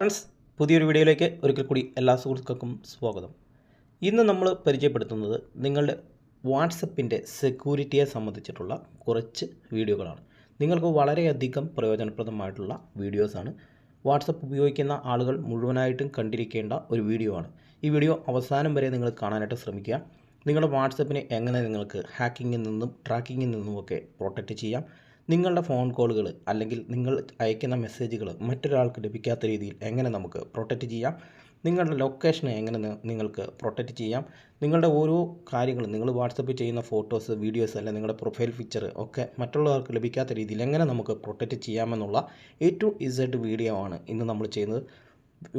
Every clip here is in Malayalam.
ഫ്രണ്ട്സ് പുതിയൊരു വീഡിയോയിലേക്ക് ഒരിക്കൽ കൂടി എല്ലാ സുഹൃത്തുക്കൾക്കും സ്വാഗതം. ഇന്ന് നമ്മൾ പരിചയപ്പെടുത്തുന്നത് നിങ്ങളുടെ വാട്സപ്പിന്റെ സെക്യൂരിറ്റിയെ സംബന്ധിച്ചിട്ടുള്ള കുറച്ച് വീഡിയോകളാണ്. നിങ്ങൾക്ക് വളരെയധികം പ്രയോജനപ്രദമായിട്ടുള്ള വീഡിയോസാണ്. വാട്സപ്പ് ഉപയോഗിക്കുന്ന ആളുകൾ മുഴുവനായിട്ടും കണ്ടിരിക്കേണ്ട ഒരു വീഡിയോ ആണ്. ഈ വീഡിയോ അവസാനം വരെ നിങ്ങൾ കാണാനായിട്ട് ശ്രമിക്കുക. നിങ്ങളുടെ വാട്സപ്പിനെ എങ്ങനെ നിങ്ങൾക്ക് ഹാക്കിങ്ങിൽ നിന്നും ട്രാക്കിങ്ങിൽ നിന്നുമൊക്കെ പ്രൊട്ടക്റ്റ് ചെയ്യാം. നിങ്ങളുടെ ഫോൺ കോളുകൾ അല്ലെങ്കിൽ നിങ്ങൾ അയക്കുന്ന മെസ്സേജുകൾ മറ്റൊരാൾക്ക് ലഭിക്കാത്ത രീതിയിൽ എങ്ങനെ നമുക്ക് പ്രൊട്ടക്റ്റ് ചെയ്യാം? നിങ്ങളുടെ ലൊക്കേഷൻ എങ്ങനെ നിങ്ങൾക്ക് പ്രൊട്ടക്റ്റ് ചെയ്യാം? നിങ്ങളുടെ ഓരോ കാര്യങ്ങളും നിങ്ങൾ വാട്സപ്പ് ചെയ്യുന്ന ഫോട്ടോസ് വീഡിയോസ് അല്ലെങ്കിൽ നിങ്ങളുടെ പ്രൊഫൈൽ പിക്ചർ ഒക്കെ മറ്റുള്ളവർക്ക് ലഭിക്കാത്ത രീതിയിൽ എങ്ങനെ നമുക്ക് പ്രൊട്ടക്റ്റ് ചെയ്യാമെന്നുള്ള എ ടു ഇസഡ് വീഡിയോ ആണ് ഇന്ന് നമ്മൾ ചെയ്യുന്നത്.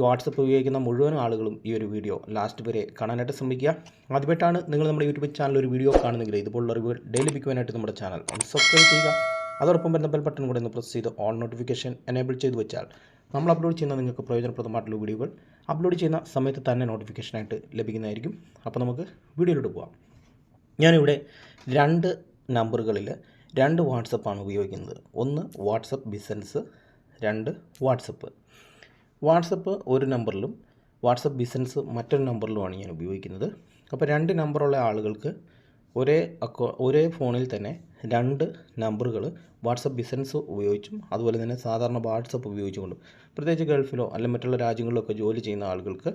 വാട്സപ്പ് ഉപയോഗിക്കുന്ന മുഴുവൻ ആളുകളും ഈ ഒരു വീഡിയോ ലാസ്റ്റ് വരെ കാണാനായിട്ട് ശ്രമിക്കുക. ആദ്യമായിട്ടാണ് നിങ്ങൾ നമ്മുടെ യൂട്യൂബ് ചാനൽ ഒരു വീഡിയോ കാണുന്നെങ്കിൽ ഇതുപോലുള്ള ഒരു ഡെയിലി പിക്കുവാനായിട്ട് നമ്മുടെ ചാനൽ സബ്സ്ക്രൈബ് ചെയ്യുക. അതോടൊപ്പം വരുന്ന ബെൽ ബട്ടൺ കൂടെ ഒന്ന് പ്രസ് ചെയ്ത് ഓൺ നോട്ടിഫിക്കേഷൻ എനേബിൾ ചെയ്ത് വെച്ചാൽ നമ്മൾ അപ്ലോഡ് ചെയ്യുന്ന നിങ്ങൾക്ക് പ്രയോജനപ്രദമായിട്ടുള്ള വീഡിയോകൾ അപ്ലോഡ് ചെയ്യുന്ന സമയത്ത് തന്നെ നോട്ടിഫിക്കേഷനായിട്ട് ലഭിക്കുന്നതായിരിക്കും. അപ്പോൾ നമുക്ക് വീഡിയോയിലോട്ട് പോവാം. ഞാനിവിടെ രണ്ട് നമ്പറുകളിൽ രണ്ട് വാട്സപ്പാണ് ഉപയോഗിക്കുന്നത്. ഒന്ന് വാട്സപ്പ് ബിസിനസ് രണ്ട് വാട്സപ്പ് വാട്സപ്പ് ഒരു നമ്പറിലും വാട്സപ്പ് ബിസിനസ് മറ്റൊരു നമ്പറിലുമാണ് ഞാൻ ഉപയോഗിക്കുന്നത്. അപ്പോൾ രണ്ട് നമ്പറുള്ള ആളുകൾക്ക് ഒരേ അക്കൗ ഒരേ ഫോണിൽ തന്നെ രണ്ട് നമ്പറുകൾ വാട്സപ്പ് ബിസിനസ് ഉപയോഗിച്ചും അതുപോലെ തന്നെ സാധാരണ വാട്സപ്പ് ഉപയോഗിച്ചുകൊണ്ടും പ്രത്യേകിച്ച് ഗൾഫിലോ അല്ലെങ്കിൽ മറ്റുള്ള രാജ്യങ്ങളിലോ ഒക്കെ ജോലി ചെയ്യുന്ന ആളുകൾക്ക്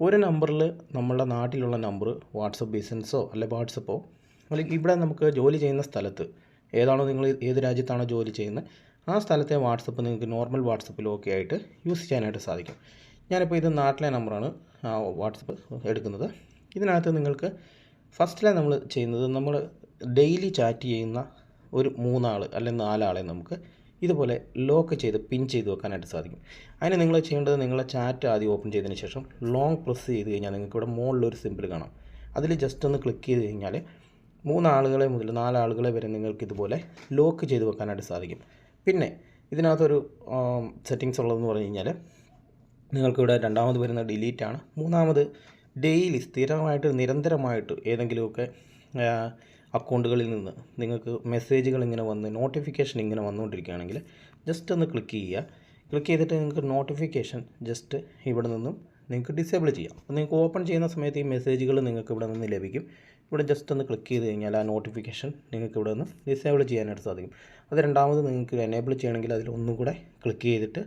ഒരു നമ്പറിൽ നമ്മളുടെ നാട്ടിലുള്ള നമ്പർ വാട്സപ്പ് ബിസിനസ്സോ അല്ലെ വാട്സപ്പോ അല്ലെങ്കിൽ ഇവിടെ നമുക്ക് ജോലി ചെയ്യുന്ന സ്ഥലത്ത് ഏതാണോ നിങ്ങൾ ഏത് രാജ്യത്താണോ ജോലി ചെയ്യുന്നത് ആ സ്ഥലത്തെ വാട്സപ്പ് നിങ്ങൾക്ക് നോർമൽ വാട്സപ്പിലോ ഒക്കെ ആയിട്ട് യൂസ് ചെയ്യാനായിട്ട് സാധിക്കും. ഞാനിപ്പോൾ ഇത് നാട്ടിലെ നമ്പറാണ് വാട്സപ്പ് എടുക്കുന്നത്. ഇതിനകത്ത് നിങ്ങൾക്ക് ഫസ്റ്റിലെ നമ്മൾ ചെയ്യുന്നത് നമ്മൾ ഡെയിലി ചാറ്റ് ചെയ്യുന്ന ഒരു മൂന്നാൾ അല്ലെങ്കിൽ നാലാളെ നമുക്ക് ഇതുപോലെ ലോക്ക് ചെയ്ത് പിൻ ചെയ്ത് വെക്കാനായിട്ട് സാധിക്കും. അതിന് നിങ്ങൾ ചെയ്യേണ്ടത് നിങ്ങളെ ചാറ്റ് ആദ്യം ഓപ്പൺ ചെയ്തതിന് ശേഷം ലോങ് പ്രസ് ചെയ്ത് കഴിഞ്ഞാൽ നിങ്ങൾക്ക് ഇവിടെ മുകളിലൊരു സിമ്പിൾ കാണാം. അതിൽ ജസ്റ്റ് ഒന്ന് ക്ലിക്ക് ചെയ്ത് കഴിഞ്ഞാൽ മൂന്നാളുകളെ മുതൽ നാലാളുകളെ വരെ നിങ്ങൾക്ക് ഇതുപോലെ ലോക്ക് ചെയ്ത് വെക്കാനായിട്ട് സാധിക്കും. പിന്നെ ഇതിനകത്തൊരു സെറ്റിങ്സ് ഉള്ളതെന്ന് പറഞ്ഞു കഴിഞ്ഞാൽ നിങ്ങൾക്കിവിടെ രണ്ടാമത് വരുന്ന ഡിലീറ്റാണ് മൂന്നാമത് ഡെയിലി സ്ഥിരമായിട്ട് നിരന്തരമായിട്ട് ഏതെങ്കിലുമൊക്കെ അക്കൗണ്ടുകളിൽ നിന്ന് നിങ്ങൾക്ക് മെസ്സേജുകൾ ഇങ്ങനെ വന്ന് നോട്ടിഫിക്കേഷൻ ഇങ്ങനെ വന്നുകൊണ്ടിരിക്കുകയാണെങ്കിൽ ജസ്റ്റ് ഒന്ന് ക്ലിക്ക് ചെയ്യുക. ക്ലിക്ക് ചെയ്തിട്ട് നിങ്ങൾക്ക് നോട്ടിഫിക്കേഷൻ ജസ്റ്റ് ഇവിടെ നിന്നും നിങ്ങൾക്ക് ഡിസേബിൾ ചെയ്യാം. അപ്പോൾ നിങ്ങൾക്ക് ഓപ്പൺ ചെയ്യുന്ന സമയത്ത് ഈ മെസ്സേജുകൾ നിങ്ങൾക്ക് ഇവിടെ നിന്ന് ലഭിക്കും. ഇവിടെ ജസ്റ്റ് ഒന്ന് ക്ലിക്ക് ചെയ്ത് കഴിഞ്ഞാൽ ആ നോട്ടിഫിക്കേഷൻ നിങ്ങൾക്ക് ഇവിടെ നിന്ന് ഡിസേബിൾ ചെയ്യാനായിട്ട് സാധിക്കും. അത് രണ്ടാമത് നിങ്ങൾക്ക് എനേബിൾ ചെയ്യണമെങ്കിൽ അതിൽ ഒന്നും കൂടെ ക്ലിക്ക് ചെയ്തിട്ട്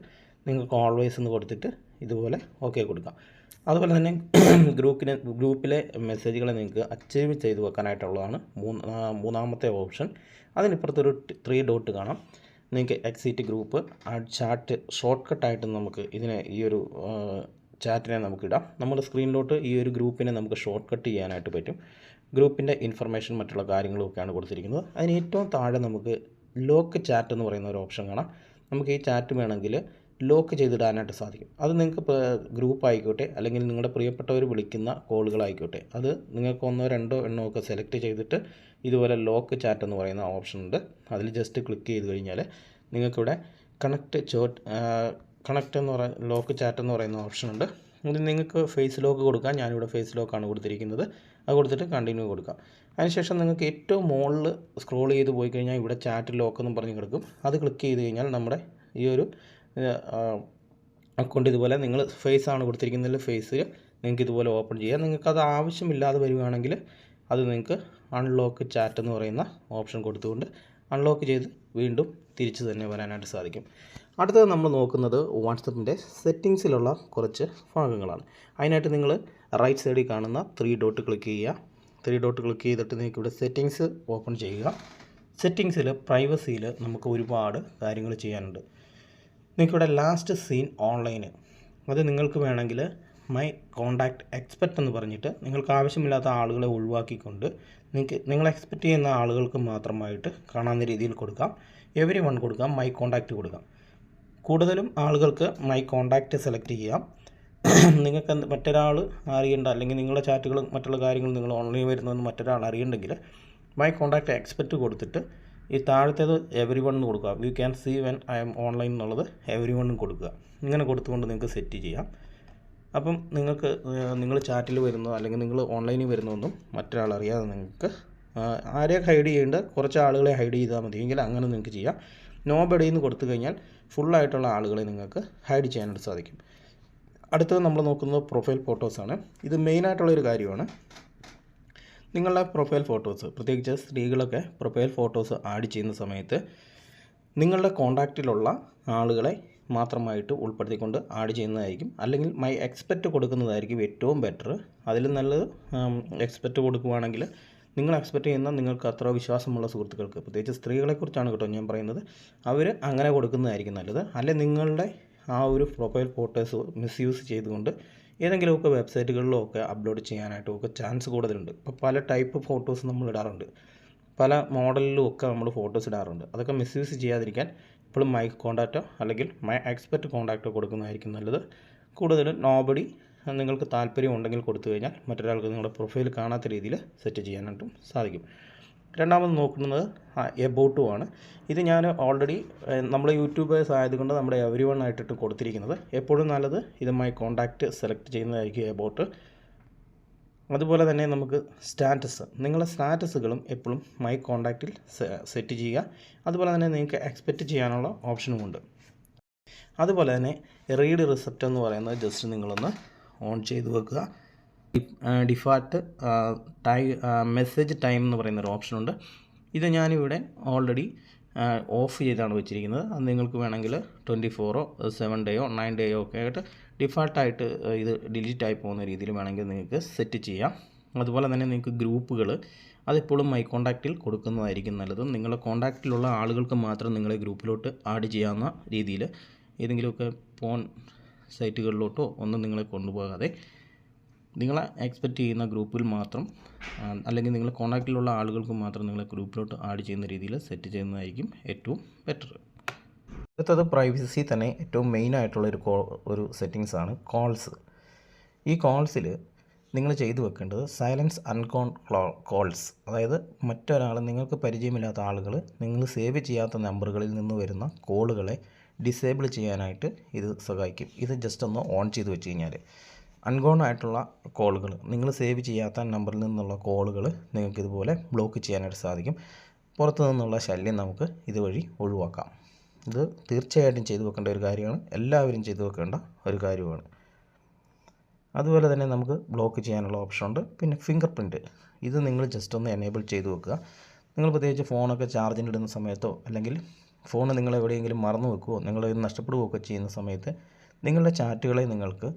നിങ്ങൾക്ക് ഓൾവേസ് എന്ന് കൊടുത്തിട്ട് ഇതുപോലെ ഓക്കെ കൊടുക്കാം. അതുപോലെ തന്നെ ഗ്രൂപ്പിന് ഗ്രൂപ്പിലെ മെസ്സേജുകളെ നിങ്ങൾക്ക് അച്ചീവ് ചെയ്ത് വെക്കാനായിട്ടുള്ളതാണ് മൂന്ന് മൂന്നാമത്തെ ഓപ്ഷൻ അതിനിപ്പുറത്തൊരു ത്രീ ഡോട്ട് കാണാം. നിങ്ങൾക്ക് എക്സിറ്റ് ഗ്രൂപ്പ് ആ ചാറ്റ് ഷോർട്ട് കട്ടായിട്ട് നമുക്ക് ഇതിനെ ഈ ഒരു ചാറ്റിനെ നമുക്കിടാം നമ്മുടെ സ്ക്രീനിലോട്ട് ഈ ഒരു ഗ്രൂപ്പിനെ നമുക്ക് ഷോർട്ട് കട്ട് ചെയ്യാനായിട്ട് പറ്റും. ഗ്രൂപ്പിന്റെ ഇൻഫർമേഷൻ മറ്റുള്ള കാര്യങ്ങളൊക്കെയാണ് കൊടുത്തിരിക്കുന്നത്. അതിന് ഏറ്റവും താഴെ നമുക്ക് ലോക്ക് ചാറ്റ് എന്ന് പറയുന്ന ഒരു ഓപ്ഷൻ കാണാം. നമുക്ക് ഈ ചാറ്റ് വേണമെങ്കിൽ ലോക്ക് ചെയ്തിടാനായിട്ട് സാധിക്കും. അത് നിങ്ങൾക്ക് ഗ്രൂപ്പ് ആയിക്കോട്ടെ അല്ലെങ്കിൽ നിങ്ങളുടെ പ്രിയപ്പെട്ടവർ വിളിക്കുന്ന കോളുകളായിക്കോട്ടെ അത് നിങ്ങൾക്ക് ഒന്നോ രണ്ടോ എണ്ണോ ഒക്കെ സെലക്ട് ചെയ്തിട്ട് ഇതുപോലെ ലോക്ക് ചാറ്റ് എന്ന് പറയുന്ന ഓപ്ഷൻ ഉണ്ട്. അതിൽ ജസ്റ്റ് ക്ലിക്ക് ചെയ്ത് കഴിഞ്ഞാൽ നിങ്ങൾക്കിവിടെ കണക്ട് ചോട്ട് കണക്ട് എന്ന് പറയുന്ന ലോക്ക് ചാറ്റ് എന്ന് പറയുന്ന ഓപ്ഷൻ ഉണ്ട്. ഇതിൽ നിങ്ങൾക്ക് ഫേസ് ലോക്ക് കൊടുക്കാം. ഞാനിവിടെ ഫേസ് ലോക്കാണ് കൊടുത്തിരിക്കുന്നത്. അത് കൊടുത്തിട്ട് കണ്ടിന്യൂ കൊടുക്കാം. അതിനുശേഷം നിങ്ങൾക്ക് ഏറ്റവും മുകളിൽ സ്ക്രോൾ ചെയ്ത് പോയി കഴിഞ്ഞാൽ ഇവിടെ ചാറ്റ് ലോക്ക് എന്ന് പറഞ്ഞ് കിടക്കും. അത് ക്ലിക്ക് ചെയ്ത് കഴിഞ്ഞാൽ നമ്മുടെ ഈ ഒരു അക്കൗണ്ട് ഇതുപോലെ നിങ്ങൾ ഫേസ് ആണ് കൊടുത്തിരിക്കുന്നതിൽ ഫേസ് നിങ്ങൾക്ക് ഇതുപോലെ ഓപ്പൺ ചെയ്യാം. നിങ്ങൾക്ക് അത് ആവശ്യമില്ലാതെ വരികയാണെങ്കിൽ അത് നിങ്ങൾക്ക് അൺലോക്ക് ചാറ്റ് എന്ന് പറയുന്ന ഓപ്ഷൻ കൊടുത്തുകൊണ്ട് അൺലോക്ക് ചെയ്ത് വീണ്ടും തിരിച്ച് തന്നെ വരാനായിട്ട് സാധിക്കും. അടുത്തത് നമ്മൾ നോക്കുന്നത് വാട്സപ്പിന്റെ സെറ്റിങ്സിലുള്ള കുറച്ച് ഭാഗങ്ങളാണ്. അതിനായിട്ട് നിങ്ങൾ റൈറ്റ് സൈഡിൽ കാണുന്ന ത്രീ ഡോട്ട് ക്ലിക്ക് ചെയ്യുക. ത്രീ ഡോട്ട് ക്ലിക്ക് ചെയ്തിട്ട് നിങ്ങൾക്ക് ഇവിടെ സെറ്റിങ്സ് ഓപ്പൺ ചെയ്യുക. സെറ്റിങ്സിൽ പ്രൈവസിയിൽ നമുക്ക് ഒരുപാട് കാര്യങ്ങൾ ചെയ്യാനുണ്ട്. നിങ്ങൾക്കിവിടെ ലാസ്റ്റ് സീൻ ഓൺലൈന് അത് നിങ്ങൾക്ക് വേണമെങ്കിൽ മൈ കോണ്ടാക്ട് എക്സ്പെർട്ട് എന്ന് പറഞ്ഞിട്ട് നിങ്ങൾക്ക് ആവശ്യമില്ലാത്ത ആളുകളെ ഒഴിവാക്കിക്കൊണ്ട് നിങ്ങൾക്ക് നിങ്ങൾ എക്സ്പെക്റ്റ് ചെയ്യുന്ന ആളുകൾക്ക് മാത്രമായിട്ട് കാണാവുന്ന രീതിയിൽ കൊടുക്കാം. എവരി വൺ കൊടുക്കാം മൈ കോണ്ടാക്റ്റ് കൊടുക്കാം. കൂടുതലും ആളുകൾക്ക് മൈ കോണ്ടാക്റ്റ് സെലക്ട് ചെയ്യാം. നിങ്ങൾക്ക് മറ്റൊരാൾ അറിയേണ്ട അല്ലെങ്കിൽ നിങ്ങളുടെ ചാറ്റുകളും മറ്റുള്ള കാര്യങ്ങളും നിങ്ങൾ ഓൺലൈൻ വരുന്നതെന്ന് മറ്റൊരാൾ അറിയണ്ടെങ്കിൽ മൈ കോണ്ടാക്റ്റ് എക്സ്പെക്റ്റ് കൊടുത്തിട്ട് ഈ താഴത്തേത് എവരി വൺ എന്ന് കൊടുക്കുക. You can see when I'm online എന്നുള്ളത് എവരി വണ്ണും കൊടുക്കുക. ഇങ്ങനെ കൊടുത്തുകൊണ്ട് നിങ്ങൾക്ക് സെറ്റ് ചെയ്യാം. അപ്പം നിങ്ങൾക്ക് നിങ്ങൾ ചാറ്റിൽ വരുന്നോ അല്ലെങ്കിൽ നിങ്ങൾ ഓൺലൈനിൽ വരുന്നതൊന്നും മറ്റൊരാൾ അറിയാതെ നിങ്ങൾക്ക് ആരെ ഹൈഡ് ചെയ്യേണ്ട കുറച്ച് ആളുകളെ ഹൈഡ് ചെയ്താൽ മതി. എങ്കിൽ അങ്ങനെ നിങ്ങൾക്ക് ചെയ്യാം. നോ നിന്ന് കൊടുത്തു കഴിഞ്ഞാൽ ഫുള്ളായിട്ടുള്ള ആളുകളെ നിങ്ങൾക്ക് ഹൈഡ് ചെയ്യാനായിട്ട് സാധിക്കും. അടുത്തത് നമ്മൾ നോക്കുന്നത് പ്രൊഫൈൽ ഫോട്ടോസാണ് ഇത് മെയിനായിട്ടുള്ള ഒരു കാര്യമാണ്. നിങ്ങളുടെ പ്രൊഫൈൽ ഫോട്ടോസ് പ്രത്യേകിച്ച് സ്ത്രീകളൊക്കെ പ്രൊഫൈൽ ഫോട്ടോസ് ആഡ് ചെയ്യുന്ന സമയത്ത് നിങ്ങളുടെ കോണ്ടാക്റ്റിലുള്ള ആളുകളെ മാത്രമായിട്ട് ഉൾപ്പെടുത്തിക്കൊണ്ട് ആഡ് ചെയ്യുന്നതായിരിക്കും. അല്ലെങ്കിൽ മൈ എക്സ്പെക്റ്റ് കൊടുക്കുന്നതായിരിക്കും ഏറ്റവും ബെറ്റർ അതിൽ നല്ലത് എക്സ്പെക്റ്റ് കൊടുക്കുവാണെങ്കിൽ നിങ്ങൾ എക്സ്പെക്റ്റ് ചെയ്യുന്ന നിങ്ങൾക്ക് അത്ര വിശ്വാസമുള്ള സുഹൃത്തുക്കൾക്ക് പ്രത്യേകിച്ച് സ്ത്രീകളെക്കുറിച്ചാണ് കേട്ടോ ഞാൻ പറയുന്നത് അവർ അങ്ങനെ കൊടുക്കുന്നതായിരിക്കും നല്ലത്. അല്ലെ നിങ്ങളുടെ ആ ഒരു പ്രൊഫൈൽ ഫോട്ടോസ് മിസ്യൂസ് ചെയ്തുകൊണ്ട് ഏതെങ്കിലുമൊക്കെ വെബ്സൈറ്റുകളിലോ ഒക്കെ അപ്ലോഡ് ചെയ്യാനായിട്ടും ഒക്കെ ചാൻസ് കൂടുതലുണ്ട്. ഇപ്പോൾ പല ടൈപ്പ് ഫോട്ടോസ് നമ്മൾ ഇടാറുണ്ട്. പല മോഡലിലും ഒക്കെ നമ്മൾ ഫോട്ടോസ് ഇടാറുണ്ട്. അതൊക്കെ മിസ്യൂസ് ചെയ്യാതിരിക്കാൻ ഇപ്പോഴും മൈ കോണ്ടാക്റ്റോ അല്ലെങ്കിൽ മൈ എക്സ്പെർട്ട് കോണ്ടാക്റ്റോ കൊടുക്കുന്നതായിരിക്കും നല്ലത്. കൂടുതലും നോബഡി നിങ്ങൾക്ക് താല്പര്യം ഉണ്ടെങ്കിൽ കൊടുത്തു കഴിഞ്ഞാൽ മറ്റൊരാൾക്ക് നിങ്ങളുടെ പ്രൊഫൈൽ കാണാത്ത രീതിയിൽ സെറ്റ് ചെയ്യാനായിട്ടും സാധിക്കും. രണ്ടാമത് നോക്കുന്നത് എബോട്ടു ആണ്. ഇത് ഞാൻ ഓൾറെഡി നമ്മൾ യൂട്യൂബേഴ്സ് ആയതുകൊണ്ട് നമ്മുടെ എവരി വൺ ആയിട്ടിട്ട് കൊടുത്തിരിക്കുന്നത്. എപ്പോഴും നല്ലത് ഇതുമായി മൈ കോണ്ടാക്റ്റ് സെലക്ട് ചെയ്യുന്നതായിരിക്കും എബോട്ട്. അതുപോലെ തന്നെ നമുക്ക് സ്റ്റാറ്റസ് നിങ്ങളുടെ സ്റ്റാറ്റസുകളും എപ്പോഴും മൈ കോണ്ടാക്റ്റിൽ സെറ്റ് ചെയ്യുക. അതുപോലെ തന്നെ നിങ്ങൾക്ക് എക്സ്പെക്റ്റ് ചെയ്യാനുള്ള ഓപ്ഷനും ഉണ്ട്. അതുപോലെ തന്നെ റീഡ് റിസപ്റ്റ് എന്ന് പറയുന്നത് ജസ്റ്റ് നിങ്ങളൊന്ന് ഓൺ ചെയ്ത് വെക്കുക. ഡിഫാൾട്ട് ടൈ മെസ്സേജ് ടൈം എന്ന് പറയുന്നൊരു ഓപ്ഷനുണ്ട് ഇത് ഞാനിവിടെ ഓൾറെഡി ഓഫ് ചെയ്താണ് വെച്ചിരിക്കുന്നത്. അത് നിങ്ങൾക്ക് വേണമെങ്കിൽ ട്വന്റി ഫോറോ സെവൻ ഡേയോ നയൻ ഡേയോ ഒക്കെ ആയിട്ട് ഡിഫാൾട്ടായിട്ട് ഇത് ഡിലീറ്റ് ആയി പോകുന്ന രീതിയിൽ വേണമെങ്കിൽ നിങ്ങൾക്ക് സെറ്റ് ചെയ്യാം. അതുപോലെ തന്നെ നിങ്ങൾക്ക് ഗ്രൂപ്പുകൾ അതെപ്പോഴും മൈ കോണ്ടാക്റ്റിൽ കൊടുക്കുന്നതായിരിക്കും നല്ലത്. നിങ്ങളുടെ കോണ്ടാക്റ്റിലുള്ള ആളുകൾക്ക് മാത്രം നിങ്ങളെ ഗ്രൂപ്പിലോട്ട് ആഡ് ചെയ്യാവുന്ന രീതിയിൽ ഏതെങ്കിലുമൊക്കെ ഫോൺ സൈറ്റുകളിലോട്ടോ ഒന്നും നിങ്ങളെ കൊണ്ടുപോകാതെ നിങ്ങളെ എക്സ്പെക്റ്റ് ചെയ്യുന്ന ഗ്രൂപ്പിൽ മാത്രം അല്ലെങ്കിൽ നിങ്ങൾ കോൺടാക്റ്റിലുള്ള ആളുകൾക്ക് മാത്രം നിങ്ങളെ ഗ്രൂപ്പിലോട്ട് ആഡ് ചെയ്യുന്ന രീതിയിൽ സെറ്റ് ചെയ്യുന്നതായിരിക്കും ഏറ്റവും ബെറ്റർ അടുത്തത് പ്രൈവസി തന്നെ ഏറ്റവും മെയിൻ ആയിട്ടുള്ള ഒരു കോ ഒരു സെറ്റിങ്സ് ആണ് കോൾസ് ഈ കോൾസിൽ നിങ്ങൾ ചെയ്തു വെക്കേണ്ടത് സൈലൻസ് അൺകോൺ കോൾസ് അതായത് മറ്റൊരാൾ നിങ്ങൾക്ക് പരിചയമില്ലാത്ത ആളുകൾ നിങ്ങൾ സേവ് ചെയ്യാത്ത നമ്പറുകളിൽ നിന്ന് വരുന്ന കോളുകളെ ഡിസേബിൾ ചെയ്യാനായിട്ട് ഇത് സഹായിക്കും. ഇത് ജസ്റ്റ് ഒന്ന് ഓൺ ചെയ്ത് വെച്ച് കഴിഞ്ഞാൽ അൺഗോൺ ആയിട്ടുള്ള കോളുകൾ നിങ്ങൾ സേവ് ചെയ്യാത്ത നമ്പറിൽ നിന്നുള്ള കോളുകൾ നിങ്ങൾക്ക് ഇതുപോലെ ബ്ലോക്ക് ചെയ്യാനായിട്ട് സാധിക്കും. പുറത്തു നിന്നുള്ള ശല്യം നമുക്ക് ഇതുവഴി ഒഴിവാക്കാം. ഇത് തീർച്ചയായിട്ടും ചെയ്തു വെക്കേണ്ട ഒരു കാര്യമാണ്. എല്ലാവരും ചെയ്തു വെക്കേണ്ട ഒരു കാര്യമാണ്. അതുപോലെ തന്നെ നമുക്ക് ബ്ലോക്ക് ചെയ്യാനുള്ള ഓപ്ഷൻ ഉണ്ട്. പിന്നെ ഫിംഗർ പ്രിന്റ് ഇത് നിങ്ങൾ ജസ്റ്റ് ഒന്ന് എനേബിൾ ചെയ്തു വെക്കുക. നിങ്ങൾ പ്രത്യേകിച്ച് ഫോണൊക്കെ ചാർജിനിടുന്ന സമയത്തോ അല്ലെങ്കിൽ ഫോൺ നിങ്ങൾ എവിടെയെങ്കിലും മറന്നു വെക്കുകയോ നിങ്ങൾ നഷ്ടപ്പെടുകയോ ഒക്കെ ചെയ്യുന്ന സമയത്ത് നിങ്ങളുടെ ചാറ്റുകളെ നിങ്ങൾക്ക്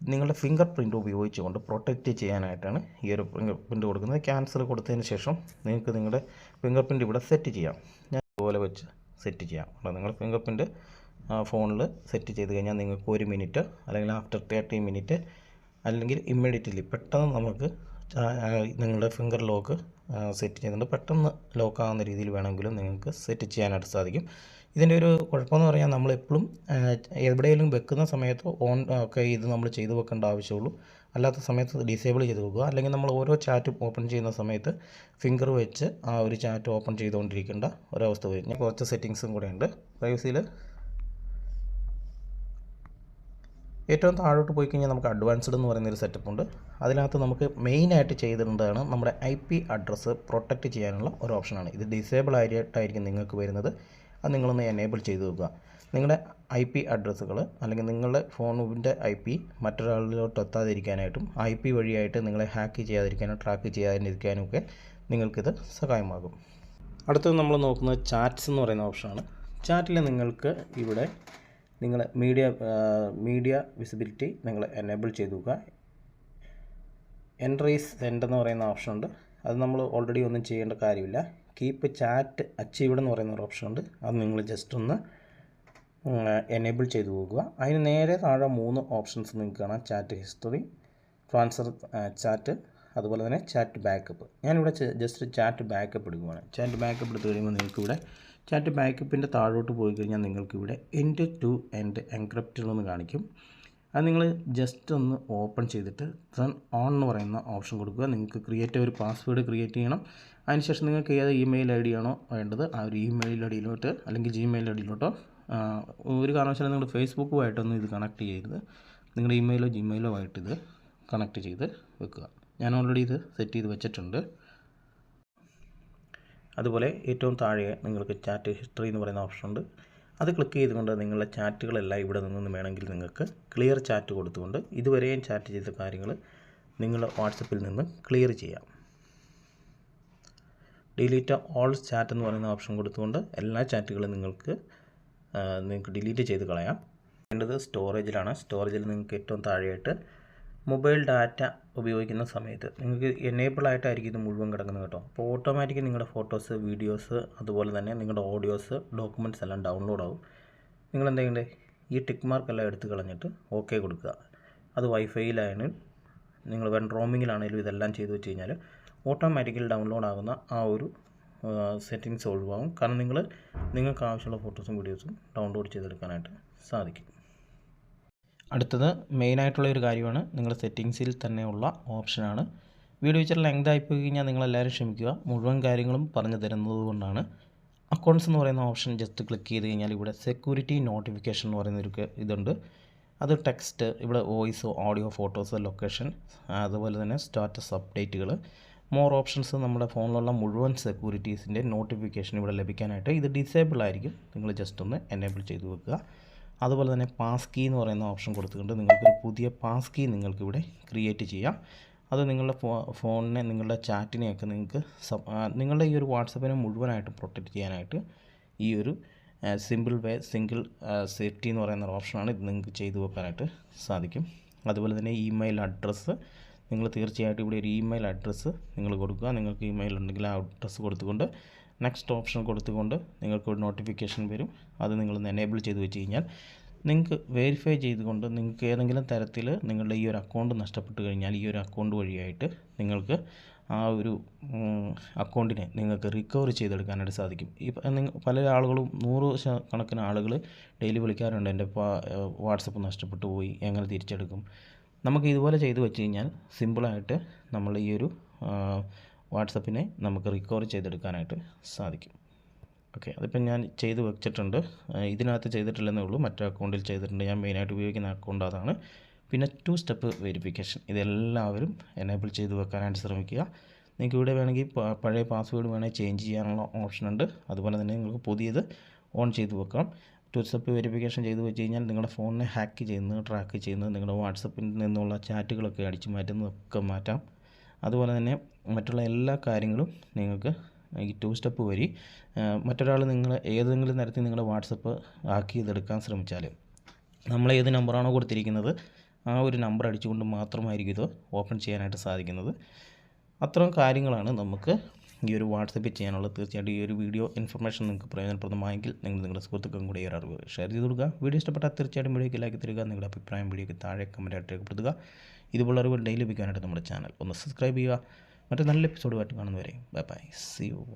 നിങ്ങളുടെ ഫിംഗർ പ്രിന്റ് ഉപയോഗിച്ചുകൊണ്ട് പ്രൊട്ടക്റ്റ് ചെയ്യാനായിട്ടാണ് ഈ ഒരു ഫിംഗർ പ്രിന്റ് കൊടുക്കുന്നത്. ക്യാൻസൽ കൊടുത്തതിന് ശേഷം നിങ്ങൾക്ക് നിങ്ങളുടെ ഫിംഗർ പ്രിന്റ് ഇവിടെ സെറ്റ് ചെയ്യാം. ഞാൻ ഇതുപോലെ വെച്ച് സെറ്റ് ചെയ്യാം. അപ്പോൾ നിങ്ങൾ ഫിംഗർ പ്രിന്റ് ഫോണിൽ സെറ്റ് ചെയ്ത് കഴിഞ്ഞാൽ നിങ്ങൾക്ക് ഒരു മിനിറ്റ് അല്ലെങ്കിൽ ആഫ്റ്റർ തേർട്ടി മിനിറ്റ് അല്ലെങ്കിൽ ഇമ്മീഡിയറ്റ്ലി പെട്ടെന്ന് നമുക്ക് നിങ്ങളുടെ ഫിംഗർ ലോക്ക് സെറ്റ് ചെയ്യുന്നുണ്ട് പെട്ടെന്ന് ലോക്കാവുന്ന രീതിയിൽ വേണമെങ്കിലും നിങ്ങൾക്ക് സെറ്റ് ചെയ്യാനായിട്ട് സാധിക്കും. ഇതിന്റെ ഒരു കുഴപ്പമെന്ന് പറഞ്ഞാൽ നമ്മളെപ്പോഴും എവിടെയെങ്കിലും വെക്കുന്ന സമയത്ത് ഓൺ ഒക്കെ ഇത് നമ്മൾ ചെയ്തു വെക്കേണ്ട ആവശ്യമുള്ളൂ. അല്ലാത്ത സമയത്ത് ഡിസേബിൾ ചെയ്ത് വെക്കുക. അല്ലെങ്കിൽ നമ്മൾ ഓരോ ചാറ്റും ഓപ്പൺ ചെയ്യുന്ന സമയത്ത് ഫിംഗർ വെച്ച് ആ ഒരു ചാറ്റ് ഓപ്പൺ ചെയ്തുകൊണ്ടിരിക്കേണ്ട ഒരവസ്ഥ വരും. കുറച്ച് സെറ്റിങ്സും കൂടെ ഉണ്ട് പ്രൈവസിയിൽ ഏറ്റവും താഴോട്ട് പോയി കഴിഞ്ഞാൽ നമുക്ക് അഡ്വാൻസ്ഡ് എന്ന് പറയുന്നൊരു സെറ്റപ്പ് ഉണ്ട്. അതിനകത്ത് നമുക്ക് മെയിനായിട്ട് ചെയ്തിട്ടുള്ളതാണ് നമ്മുടെ ഐ പി അഡ്രസ്സ് പ്രൊട്ടക്റ്റ് ചെയ്യാനുള്ള ഒരു ഓപ്ഷനാണ് ഇത് ഡിസേബിൾ ആയിട്ടായിരിക്കും നിങ്ങൾക്ക് വരുന്നത്. അത് നിങ്ങളൊന്ന് എനേബിൾ ചെയ്ത് വെക്കുക. നിങ്ങളുടെ ഐ പി അഡ്രസ്സുകൾ അല്ലെങ്കിൽ നിങ്ങളുടെ ഫോണിന്റെ ഐ പി മറ്റൊരാളിലോട്ട് എത്താതിരിക്കാനായിട്ടും ഐ പി വഴിയായിട്ട് നിങ്ങളെ ഹാക്ക് ചെയ്യാതിരിക്കാനും ട്രാക്ക് ചെയ്യാതിരിക്കാനും ഒക്കെ നിങ്ങൾക്കിത് സഹായമാകും. അടുത്തത് നമ്മൾ നോക്കുന്നത് ചാറ്റ്സ് എന്ന് പറയുന്ന ഓപ്ഷനാണ് ചാറ്റിൽ നിങ്ങൾക്ക് ഇവിടെ നിങ്ങൾ മീഡിയ മീഡിയ വിസിബിലിറ്റി നിങ്ങൾ എനേബിൾ ചെയ്തു വെക്കുക. എൻട്രീസ് സെൻഡ് എന്ന് പറയുന്ന ഓപ്ഷൻ ഉണ്ട്. അത് നമ്മൾ ഓൾറെഡി ഒന്നും ചെയ്യേണ്ട കാര്യമില്ല. കീപ്പ് ചാറ്റ് അച്ചീവ്ഡ് എന്ന് പറയുന്ന ഒരു ഓപ്ഷൻ ഉണ്ട്. അത് നിങ്ങൾ ജസ്റ്റ് ഒന്ന് എനേബിൾ ചെയ്ത് പോകുക. അതിന് നേരെ താഴെ മൂന്ന് ഓപ്ഷൻസ് നിങ്ങൾക്ക് കാണാം. ചാറ്റ് ഹിസ്റ്ററി ട്രാൻസ്ഫർ ചാറ്റ് അതുപോലെ തന്നെ ചാറ്റ് ബാക്കപ്പ് ഞാനിവിടെ ജസ്റ്റ് ചാറ്റ് ബാക്കപ്പ് എടുക്കുകയാണ് ചാറ്റ് ബാക്കപ്പ് എടുത്ത് കഴിയുമ്പോൾ നിങ്ങൾക്ക് ഇവിടെ ചാറ്റ് ബാക്കപ്പിന്റെ താഴോട്ട് പോയി കഴിഞ്ഞാൽ നിങ്ങൾക്കിവിടെ എൻഡ് ടു എൻഡ് എൻക്രിപ്റ്റഡ് എന്ന് കാണിക്കും. അത് നിങ്ങൾ ജസ്റ്റ് ഒന്ന് ഓപ്പൺ ചെയ്തിട്ട് റൺ ഓൺ എന്ന് പറയുന്ന ഓപ്ഷൻ കൊടുക്കുക. നിങ്ങൾക്ക് ക്രിയേറ്റ് ഒരു പാസ്വേഡ് ക്രിയേറ്റ് ചെയ്യണം. അതിനുശേഷം നിങ്ങൾക്ക് ഏത് ഇമെയിൽ ഐ ഡി ആണോ വേണ്ടത് ആ ഒരു ഇമെയിൽ ഐ ഡിയിലോട്ട് അല്ലെങ്കിൽ ജിമെയിൽ ഐ ഡിയിലോട്ടോ ഒരു കാരണവശാലും നിങ്ങൾ ഫേസ്ബുക്കുമായിട്ടൊന്നും ഇത് കണക്ട് ചെയ്യരുത്. നിങ്ങളുടെ ഇമെയിലോ ജിമെയിലോ ആയിട്ട് ഇത് കണക്ട് ചെയ്ത് വെക്കുക. ഞാൻ ഓൾറെഡി ഇത് സെറ്റ് ചെയ്ത് വെച്ചിട്ടുണ്ട്. അതുപോലെ ഏറ്റവും താഴെ നിങ്ങൾക്ക് ചാറ്റ് ഹിസ്റ്ററി എന്ന് പറയുന്ന ഓപ്ഷൻ ഉണ്ട്. അത് ക്ലിക്ക് ചെയ്തുകൊണ്ട് നിങ്ങളുടെ ചാറ്റുകളെല്ലാം ഇവിടെ നിന്നും വേണമെങ്കിൽ നിങ്ങൾക്ക് ക്ലിയർ ചാറ്റ് കൊടുത്തുകൊണ്ട് ഇതുവരെയും ചാറ്റ് ചെയ്ത കാര്യങ്ങൾ നിങ്ങൾ വാട്സപ്പിൽ നിന്ന് ക്ലിയർ ചെയ്യാം. ഡിലീറ്റ് ഓൾ ചാറ്റ് എന്ന് പറയുന്ന ഓപ്ഷൻ കൊടുത്തുകൊണ്ട് എല്ലാ ചാറ്റുകളും നിങ്ങൾക്ക് നിങ്ങൾക്ക് ഡിലീറ്റ് ചെയ്ത് കളയാം. വേണ്ടത് സ്റ്റോറേജിലാണ് സ്റ്റോറേജിൽ നിങ്ങൾക്ക് ഏറ്റവും താഴെയായിട്ട് മൊബൈൽ ഡാറ്റ ഉപയോഗിക്കുന്ന സമയത്ത് നിങ്ങൾക്ക് എനേബിൾ ആയിട്ടായിരിക്കും ഇത് മുഴുവൻ കിടക്കുന്നത് കേട്ടോ. അപ്പോൾ ഓട്ടോമാറ്റിക്കലി നിങ്ങളുടെ ഫോട്ടോസ് വീഡിയോസ് അതുപോലെ തന്നെ നിങ്ങളുടെ ഓഡിയോസ് ഡോക്യുമെന്റ്സ് എല്ലാം ഡൗൺലോഡ് ആവും. നിങ്ങൾ എന്താ ചെയ്യണ്ടേ? ഈ ടിക്ക് മാർക്ക് എല്ലാം എടുത്ത് കളഞ്ഞിട്ട് ഓക്കെ കൊടുക്കുക. അത് വൈഫൈയിലാണ് നിങ്ങൾ വെൻ റോമിങ്ങിലാണെങ്കിലും ഇതെല്ലാം ചെയ്തു വെച്ച് കഴിഞ്ഞാൽ ഓട്ടോമാറ്റിക്കലി ഡൗൺലോഡ് ആകുന്ന ആ ഒരു സെറ്റിങ്സ് ഒഴിവാകും. കാരണം നിങ്ങൾ നിങ്ങൾക്ക് ആവശ്യമുള്ള ഫോട്ടോസും വീഡിയോസും ഡൗൺലോഡ് ചെയ്തെടുക്കാനായിട്ട് സാധിക്കും. അടുത്തത് മെയിൻ ആയിട്ടുള്ള ഒരു കാര്യമാണ്. നിങ്ങൾ സെറ്റിങ്സിൽ തന്നെയുള്ള ഓപ്ഷനാണ് വീഡിയോ ഇച്ചിരി ലെങ്ത് ആയിപ്പോയി കഴിഞ്ഞാൽ നിങ്ങളെല്ലാവരും ക്ഷമിക്കുക. മുഴുവൻ കാര്യങ്ങളും പറഞ്ഞു തരുന്നത് കൊണ്ടാണ്. അക്കൗണ്ട്സ് എന്ന് പറയുന്ന ഓപ്ഷൻ ജസ്റ്റ് ക്ലിക്ക് ചെയ്ത് കഴിഞ്ഞാൽ ഇവിടെ സെക്യൂരിറ്റി നോട്ടിഫിക്കേഷൻ എന്ന് പറയുന്ന ഒരു ഇതുണ്ട്. അത് ടെക്സ്റ്റ് ഇവിടെ വോയിസ് ഓഡിയോ ഫോട്ടോസ് ലൊക്കേഷൻ അതുപോലെ തന്നെ സ്റ്റാറ്റസ് അപ്ഡേറ്റുകൾ മോർ ഓപ്ഷൻസ് നമ്മുടെ ഫോണിലുള്ള മുഴുവൻ സെക്യൂരിറ്റീസിന്റെ നോട്ടിഫിക്കേഷൻ ഇവിടെ ലഭിക്കാനായിട്ട് ഇത് ഡിസേബിൾ ആയിരിക്കും. നിങ്ങൾ ജസ്റ്റ് ഒന്ന് എനേബിൾ ചെയ്ത് വെക്കുക. അതുപോലെ തന്നെ പാസ് കീ എന്ന് പറയുന്ന ഓപ്ഷൻ കൊടുത്തുകൊണ്ട് നിങ്ങൾക്കൊരു പുതിയ പാസ് കീ നിങ്ങൾക്കിവിടെ ക്രിയേറ്റ് ചെയ്യാം. അത് നിങ്ങളുടെ ഫോ ഫോണിനെ നിങ്ങളുടെ ചാറ്റിനെയൊക്കെ നിങ്ങൾക്ക് നിങ്ങളുടെ ഈ ഒരു വാട്സപ്പിനെ മുഴുവനായിട്ടും പ്രൊട്ടക്റ്റ് ചെയ്യാനായിട്ട് ഈ ഒരു സിമ്പിൾ വേ സിംഗിൾ സേഫ്റ്റി എന്ന് പറയുന്ന ഒരു ഓപ്ഷനാണ് ഇത് നിങ്ങൾക്ക് ചെയ്തു വെക്കാനായിട്ട് സാധിക്കും. അതുപോലെ തന്നെ ഇമെയിൽ അഡ്രസ്സ് നിങ്ങൾ തീർച്ചയായിട്ടും ഇവിടെ ഒരു ഇമെയിൽ അഡ്രസ്സ് നിങ്ങൾ കൊടുക്കുക. നിങ്ങൾക്ക് ഇമെയിൽ ഉണ്ടെങ്കിൽ ആ അഡ്രസ്സ് കൊടുത്തുകൊണ്ട് നെക്സ്റ്റ് ഓപ്ഷൻ കൊടുത്തുകൊണ്ട് നിങ്ങൾക്ക് ഒരു നോട്ടിഫിക്കേഷൻ വരും. അത് നിങ്ങളൊന്ന് എനേബിൾ ചെയ്ത് വെച്ച് കഴിഞ്ഞാൽ നിങ്ങൾക്ക് വെരിഫൈ ചെയ്തുകൊണ്ട് നിങ്ങൾക്ക് ഏതെങ്കിലും തരത്തിൽ നിങ്ങളുടെ ഈ ഒരു അക്കൗണ്ട് നഷ്ടപ്പെട്ട് കഴിഞ്ഞാൽ ഈ ഒരു അക്കൗണ്ട് വഴിയായിട്ട് നിങ്ങൾക്ക് ആ ഒരു അക്കൗണ്ടിനെ നിങ്ങൾക്ക് റിക്കവർ ചെയ്തെടുക്കാനായിട്ട് സാധിക്കും. ഈ പ- പല ആളുകളും നൂറ് കണക്കിന് ആളുകൾ ഡെയിലി വിളിക്കാറുണ്ട്. എന്റെ വാട്സപ്പ് നഷ്ടപ്പെട്ടു പോയി എങ്ങനെ തിരിച്ചെടുക്കും? നമുക്ക് ഇതുപോലെ ചെയ്തു വെച്ച് കഴിഞ്ഞാൽ സിമ്പിളായിട്ട് നമ്മൾ ഈ ഒരു വാട്സപ്പിനെ നമുക്ക് റിക്കവർ ചെയ്തെടുക്കാനായിട്ട് സാധിക്കും. ഓക്കെ അതിപ്പോൾ ഞാൻ ചെയ്ത് വെച്ചിട്ടുണ്ട്. ഇതിനകത്ത് ചെയ്തിട്ടില്ലെന്നേ ഉള്ളൂ. മറ്റേ അക്കൗണ്ടിൽ ചെയ്തിട്ടുണ്ട്. ഞാൻ മെയിനായിട്ട് ഉപയോഗിക്കുന്ന അക്കൗണ്ട് അതാണ്. പിന്നെ ടു സ്റ്റെപ്പ് വെരിഫിക്കേഷൻ ഇതെല്ലാവരും എനേബിൾ ചെയ്ത് വെക്കാനായിട്ട് ശ്രമിക്കുക. നിങ്ങൾക്ക് ഇവിടെ വേണമെങ്കിൽ പഴയ പാസ്വേഡ് വേണമെങ്കിൽ ചേഞ്ച് ചെയ്യാനുള്ള ഓപ്ഷൻ ഉണ്ട്. അതുപോലെ തന്നെ നിങ്ങൾക്ക് പുതിയത് ഓൺ ചെയ്ത് വെക്കാം. ടു സ്റ്റെപ്പ് വെരിഫിക്കേഷൻ ചെയ്ത് വെച്ച് കഴിഞ്ഞാൽ നിങ്ങളുടെ ഫോണിനെ ഹാക്ക് ചെയ്യുന്നത് ട്രാക്ക് ചെയ്യുന്നത് നിങ്ങളുടെ വാട്സപ്പിൽ നിന്നുള്ള ചാറ്റുകളൊക്കെ അടിച്ചു മാറ്റുന്നതൊക്കെ മാറ്റാം. അതുപോലെ തന്നെ മറ്റുള്ള എല്ലാ കാര്യങ്ങളും നിങ്ങൾക്ക് ഈ ടു സ്റ്റെപ്പ് വഴി മറ്റൊരാൾ നിങ്ങൾ ഏതെങ്കിലും തരത്തിൽ നിങ്ങളുടെ വാട്സപ്പ് ആക്കി ഇതെടുക്കാൻ ശ്രമിച്ചാൽ നമ്മൾ ഏത് നമ്പറാണോ കൊടുത്തിരിക്കുന്നത് ആ ഒരു നമ്പർ അടിച്ചുകൊണ്ട് മാത്രമായിരിക്കും ഇത് ഓപ്പൺ ചെയ്യാനായിട്ട് സാധിക്കുന്നത്. അത്തരം കാര്യങ്ങളാണ് നമുക്ക് ഈ ഒരു വാട്സപ്പിൽ ചെയ്യാനുള്ളത് തീർച്ചയായിട്ടും ഈ ഒരു വീഡിയോ ഇൻഫർമേഷൻ നിങ്ങൾക്ക് പ്രയോജനപ്രദമായെങ്കിൽ നിങ്ങൾ നിങ്ങളുടെ സുഹൃത്തുക്കളും കൂടി ഒരു അറിവ് ഷെയർ ചെയ്ത് കൊടുക്കുക. വീഡിയോ ഇഷ്ടപ്പെട്ടാൽ തീർച്ചയായിട്ടും വീഡിയോയ്ക്ക് ലൈക്ക് തരിക നിങ്ങളുടെ അഭിപ്രായം വീഡിയോയ്ക്ക് താഴെ കമന്റായിട്ട് രേഖപ്പെടുത്തുക. ഇതുപോലുള്ള അറിവ് ഡെയിലി ലഭിക്കാനായിട്ട് നമ്മുടെ ചാനൽ ഒന്ന് സബ്സ്ക്രൈബ് ചെയ്യുക. മറ്റൊരു നല്ല എപ്പിസോഡുമായിട്ട് കാണുന്നവരെ ബൈ ബൈ സി യു